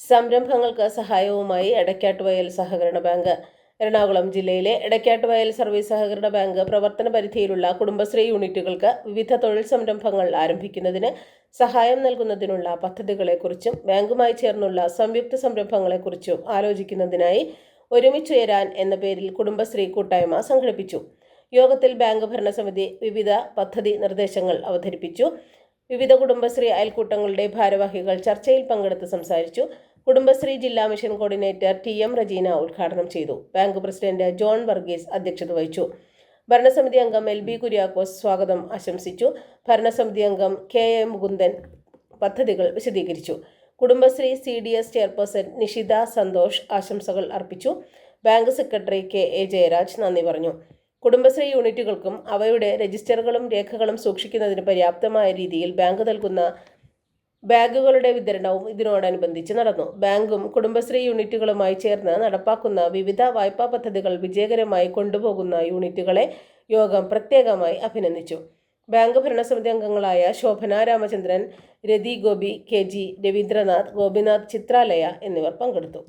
സംരംഭങ്ങൾക്ക് സഹായവുമായി എടക്കാട്ടുവയൽ സഹകരണ ബാങ്ക്. എറണാകുളം ജില്ലയിലെ എടക്കാട്ടുവയൽ സർവീസ് സഹകരണ ബാങ്ക് പ്രവർത്തന പരിധിയിലുള്ള കുടുംബശ്രീ യൂണിറ്റുകൾക്ക് വിവിധ തൊഴിൽ സംരംഭങ്ങൾ ആരംഭിക്കുന്നതിന് സഹായം നൽകുന്നതിനുള്ള പദ്ധതികളെക്കുറിച്ചും ബാങ്കുമായി ചേർന്നുള്ള സംയുക്ത സംരംഭങ്ങളെക്കുറിച്ചും ആലോചിക്കുന്നതിനായി ഒരുമിച്ചുയരാൻ എന്ന പേരിൽ കുടുംബശ്രീ കൂട്ടായ്മ സംഘടിപ്പിച്ചു. യോഗത്തിൽ ബാങ്ക് ഭരണസമിതി വിവിധ പദ്ധതി നിർദ്ദേശങ്ങൾ അവതരിപ്പിച്ചു. വിവിധ കുടുംബശ്രീ അയൽക്കൂട്ടങ്ങളുടെ ഭാരവാഹികൾ ചർച്ചയിൽ പങ്കെടുത്ത് സംസാരിച്ചു. കുടുംബശ്രീ ജില്ലാ mission coordinator T M Rajeena ഉദ്ഘാടനം ചെയ്തു. ബാങ്ക് പ്രസിഡന്റ് ജോൺ വർഗീസ് അധ്യക്ഷത വഹിച്ചു. ഭരണസമിതി അംഗം എൽ ബി കുര്യാക്കോസ് സ്വാഗതം ആശംസിച്ചു. ഭരണസമിതി അംഗം കെ എ മുകുന്ദൻ പദ്ധതികൾ വിശദീകരിച്ചു. Kudumbashree C D S chairperson Nishitha Santhosh ആശംസകൾ അർപ്പിച്ചു. Bank secretary K A Jayaraj നന്ദി പറഞ്ഞു. കുടുംബശ്രീ യൂണിറ്റുകൾക്കും അവയുടെ രജിസ്റ്ററുകളും രേഖകളും സൂക്ഷിക്കുന്നതിന് പര്യാപ്തമായ രീതിയിൽ ബാങ്ക് നൽകുന്ന ബാഗുകളുടെ വിതരണവും ഇതിനോടനുബന്ധിച്ച് നടന്നു. ബാങ്കും കുടുംബശ്രീ യൂണിറ്റുകളുമായി ചേർന്ന് നടപ്പാക്കുന്ന വിവിധ വായ്പാ പദ്ധതികൾ വിജയകരമായി കൊണ്ടുപോകുന്ന യൂണിറ്റുകളെ യോഗം പ്രത്യേകമായി അഭിനന്ദിച്ചു. ബാങ്ക് ഭരണസമിതി അംഗങ്ങളായ ശോഭന രാമചന്ദ്രൻ രതി ഗോപി കെ ജി രവീന്ദ്രനാഥ് ഗോപിനാഥ് ചിത്രാലയ എന്നിവർ പങ്കെടുത്തു.